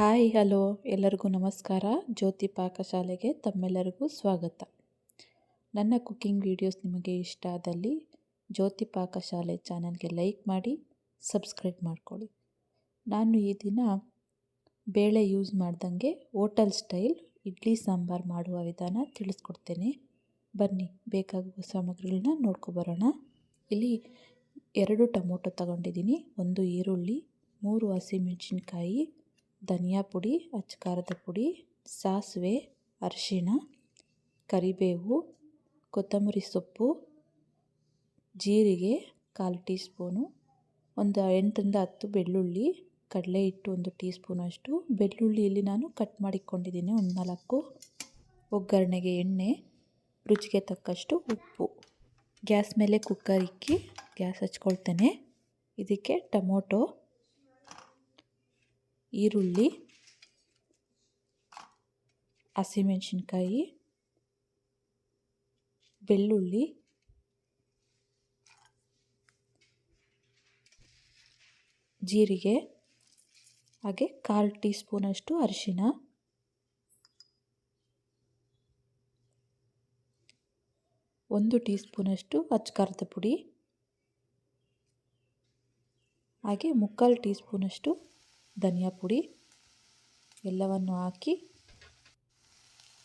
Hi, hello. ಎಲ್ಲರಿಗೂ ನಮಸ್ಕಾರ. ಜ್ಯೋತಿ ಪಾಕಶಾಲೆಗೆ ತಮ್ಮೆಲ್ಲರಿಗೂ ಸ್ವಾಗತ. ನನ್ನ ಕುಕ್ಕಿಂಗ್ ವಿಡಿಯೋಸ್ ನಿಮಗೆ ಇಷ್ಟ ಆದಲ್ಲಿ ಜ್ಯೋತಿ ಪಾಕಶಾಲೆ ಚಾನಲ್ಗೆ ಲೈಕ್ ಮಾಡಿ, ಸಬ್ಸ್ಕ್ರೈಬ್ ಮಾಡಿಕೊಳ್ಳಿ. ನಾನು ಈ ದಿನ ಬೇಳೆ ಯೂಸ್ ಮಾಡ್ದಂಗೆ ಹೋಟೆಲ್ ಸ್ಟೈಲ್ ಇಡ್ಲಿ ಸಾಂಬಾರು ಮಾಡುವ ವಿಧಾನ ತಿಳಿಸ್ಕೊಡ್ತೇನೆ. ಬನ್ನಿ, ಬೇಕಾಗುವ ಸಾಮಗ್ರಿಗಳನ್ನ ನೋಡ್ಕೊಬರೋಣ ಇಲ್ಲಿ ಎರಡು ಟೊಮೊಟೊ ತಗೊಂಡಿದ್ದೀನಿ. ಒಂದು ಈರುಳ್ಳಿ, ಮೂರು ಹಸಿಮೆಣಸಿನ್ಕಾಯಿ ಧನಿಯಾ ಪುಡಿ ಅಚ್ಚ ಪುಡಿ, ಸಾಸಿವೆ, ಅರಿಶಿಣ, ಕರಿಬೇವು, ಕೊತ್ತಂಬರಿ ಸೊಪ್ಪು, ಜೀರಿಗೆ ಕಾಲು ಟೀ ಸ್ಪೂನು ಒಂದು ಎಂಟರಿಂದ ಹತ್ತು ಬೆಳ್ಳುಳ್ಳಿ, ಕಡಲೆ ಹಿಟ್ಟು ಒಂದು ಟೀ ಸ್ಪೂನಷ್ಟು ಬೆಳ್ಳುಳ್ಳಿಯಲ್ಲಿ ನಾನು ಕಟ್ ಮಾಡಿಕೊಂಡಿದ್ದೀನಿ ಒಂದು ನಾಲ್ಕು. ಒಗ್ಗರಣೆಗೆ ಎಣ್ಣೆ, ರುಚಿಗೆ ತಕ್ಕಷ್ಟು ಉಪ್ಪು. ಗ್ಯಾಸ್ ಮೇಲೆ ಕುಕ್ಕರ್ ಇಕ್ಕಿ, ಗ್ಯಾಸ್ ಹಚ್ಕೊಳ್ತೇನೆ. ಇದಕ್ಕೆ ಟೊಮೊಟೊ ಈರುಳ್ಳಿ, ಹಸಿಮೆಣಸಿನ್ಕಾಯಿ, ಬೆಳ್ಳುಳ್ಳಿ, ಜೀರಿಗೆ, ಹಾಗೆ ಕಾಲು ಟೀ ಸ್ಪೂನಷ್ಟು ಅರಿಶಿನ ಒಂದು ಟೀ ಸ್ಪೂನಷ್ಟು ಅಚ್ಚಕಾರದ ಪುಡಿ, ಹಾಗೆ ಮುಕ್ಕಾಲು ಟೀ ಸ್ಪೂನಷ್ಟು ಧನಿಯಾ ಪುಡಿ, ಎಲ್ಲವನ್ನು ಹಾಕಿ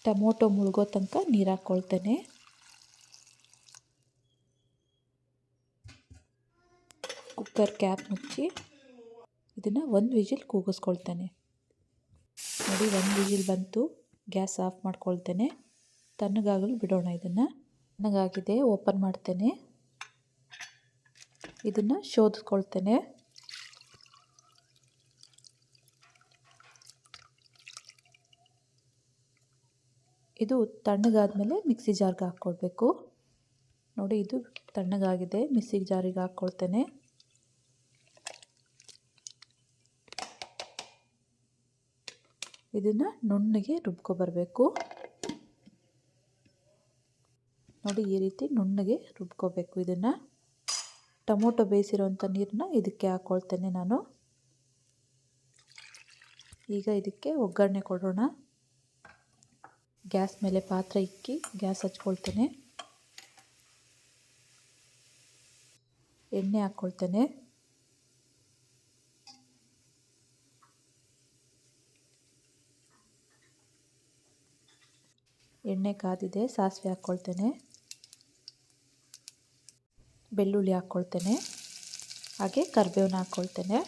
ಟೊಮೊಟೊ ಮುಳುಗೋ ತನಕ ನೀರು ಹಾಕ್ಕೊಳ್ತೇನೆ ಕುಕ್ಕರ್ ಕ್ಯಾಪ್ ಮುಚ್ಚಿ ಇದನ್ನು ಒಂದು ವಿಜಿಲ್ ಕೂಗಿಸ್ಕೊಳ್ತೇನೆ. ನೋಡಿ, ಒಂದು ವಿಜಿಲ್ ಬಂತು. Gas off ಮಾಡ್ಕೊಳ್ತೇನೆ. ತಣ್ಣಗಾಗಲು ಬಿಡೋಣ ಇದನ್ನು. ತಣ್ಣಗಾಗಿದೆ, ಓಪನ್ ಮಾಡ್ತೇನೆ. ಇದನ್ನು ಶೋಧಿಸ್ಕೊಳ್ತೇನೆ ಇದು ತಣ್ಣಗಾದಮೇಲೆ ಮಿಕ್ಸಿ ಜಾರ್ಗೆ ಹಾಕ್ಕೊಳ್ಬೇಕು ನೋಡಿ, ಇದು ತಣ್ಣಗಾಗಿದೆ. ಮಿಕ್ಸಿ ಜಾರಿಗೆ ಹಾಕ್ಕೊಳ್ತೇನೆ. ಇದನ್ನು ನುಣ್ಣಗೆ ರುಬ್ಕೊಬರಬೇಕು. ನೋಡಿ, ಈ ರೀತಿ ನುಣ್ಣಗೆ ರುಬ್ಕೋಬೇಕು ಇದನ್ನು. ಟೊಮೊಟೊ ಬೇಯಿಸಿರೋಂಥ ನೀರನ್ನ ಇದಕ್ಕೆ ಹಾಕ್ಕೊಳ್ತೇನೆ ನಾನು. ಈಗ ಇದಕ್ಕೆ ಒಗ್ಗರಣೆ ಕೊಡೋಣ. ಗ್ಯಾಸ್ ಮೇಲೆ ಪಾತ್ರೆ ಇಕ್ಕಿ ಗ್ಯಾಸ್ ಹಚ್ಕೊಳ್ತೇನೆ. ಎಣ್ಣೆ ಹಾಕ್ಕೊಳ್ತೇನೆ ಎಣ್ಣೆ ಕಾದಿದೆ, ಸಾಸಿವೆ ಹಾಕ್ಕೊಳ್ತೇನೆ ಬೆಳ್ಳುಳ್ಳಿ ಹಾಕ್ಕೊಳ್ತೇನೆ ಹಾಗೆ ಕರಿಬೇವನ್ನ ಹಾಕ್ಕೊಳ್ತೇನೆ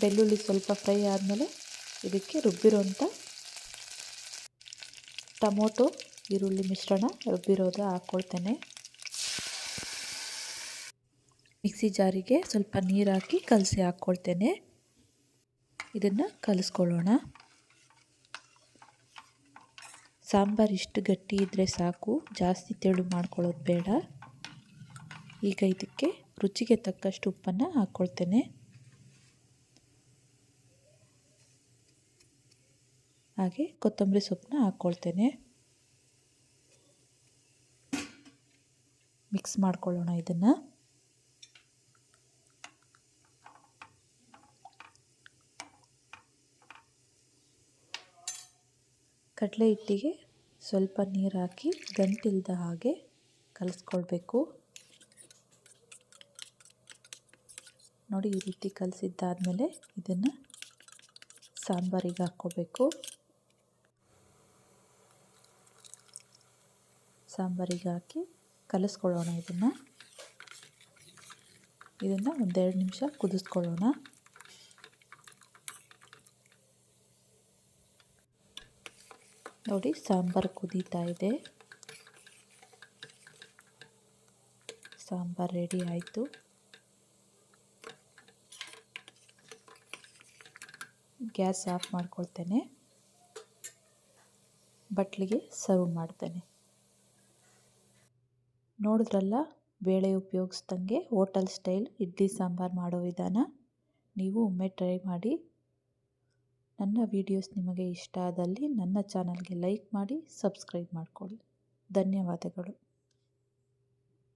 ಬೆಳ್ಳುಳ್ಳಿ ಸ್ವಲ್ಪ ಫ್ರೈ ಆದಮೇಲೆ ಇದಕ್ಕೆ ರುಬ್ಬಿರೋಂಥ ಟೊಮೊಟೊ, ಈರುಳ್ಳಿ ಮಿಶ್ರಣ ರುಬ್ಬಿರೋದು ಹಾಕ್ಕೊಳ್ತೇನೆ ಮಿಕ್ಸಿ ಜಾರಿಗೆ ಸ್ವಲ್ಪ ನೀರು ಹಾಕಿ ಕಲಸಿ ಹಾಕ್ಕೊಳ್ತೇನೆ ಇದನ್ನು ಕಲಿಸ್ಕೊಳ್ಳೋಣ. ಸಾಂಬಾರು ಇಷ್ಟು ಗಟ್ಟಿ ಇದ್ದರೆ ಸಾಕು, ಜಾಸ್ತಿ ತೆಳು ಮಾಡ್ಕೊಳ್ಳೋದು ಬೇಡ. ಈಗ ಇದಕ್ಕೆ ರುಚಿಗೆ ತಕ್ಕಷ್ಟು ಉಪ್ಪನ್ನು ಹಾಕ್ಕೊಳ್ತೇನೆ ಹಾಗೆ ಕೊತ್ತಂಬರಿ ಸೊಪ್ಪನ್ನ ಹಾಕ್ಕೊಳ್ತೇನೆ. ಮಿಕ್ಸ್ ಮಾಡ್ಕೊಳ್ಳೋಣ ಇದನ್ನು. ಕಡಲೆ ಹಿಟ್ಟಿಗೆ ಸ್ವಲ್ಪ ನೀರು ಹಾಕಿ ಗಂಟಿಲ್ದ ಹಾಗೆ ಕಲಿಸ್ಕೊಳ್ಬೇಕು. ನೋಡಿ ಈ ರೀತಿ ಕಲಸಿದ್ದಾದಮೇಲೆ ಇದನ್ನು ಸಾಂಬಾರಿಗೆ ಹಾಕ್ಕೋಬೇಕು. ಸಾಂಬಾರಿಗೆ ಹಾಕಿ ಕಲಿಸ್ಕೊಳ್ಳೋಣ ಇದನ್ನು. ಇದನ್ನು ಒಂದೆರಡು ನಿಮಿಷ ಕುದಿಸ್ಕೊಳ್ಳೋಣ. ನೋಡಿ, ಸಾಂಬಾರು ಕುದೀತಾ ಇದೆ. ಸಾಂಬಾರು ರೆಡಿ ಆಯಿತು. ಗ್ಯಾಸ್ ಆಫ್ ಮಾಡ್ಕೊಳ್ತೇನೆ. ಬಟ್ಲಿಗೆ ಸರ್ವ್ ಮಾಡ್ತೇನೆ. ನೋಡಿದ್ರಲ್ಲ? ಬೇಳೆ ಉಪಯೋಗಿಸ್ದಂಗೆ ಹೋಟೆಲ್ ಸ್ಟೈಲ್ ಇಡ್ಲಿ ಸಾಂಬಾರು ಮಾಡೋ ವಿಧಾನ. ನೀವು ಒಮ್ಮೆ ಟ್ರೈ ಮಾಡಿ. ನನ್ನ ವಿಡಿಯೋಸ್ ನಿಮಗೆ ಇಷ್ಟ ಆದಲ್ಲಿ ನನ್ನ ಚಾನಲ್ಗೆ ಲೈಕ್ ಮಾಡಿ, ಸಬ್ಸ್ಕ್ರೈಬ್ ಮಾಡಿಕೊಳ್ಳಿ. ಧನ್ಯವಾದಗಳು.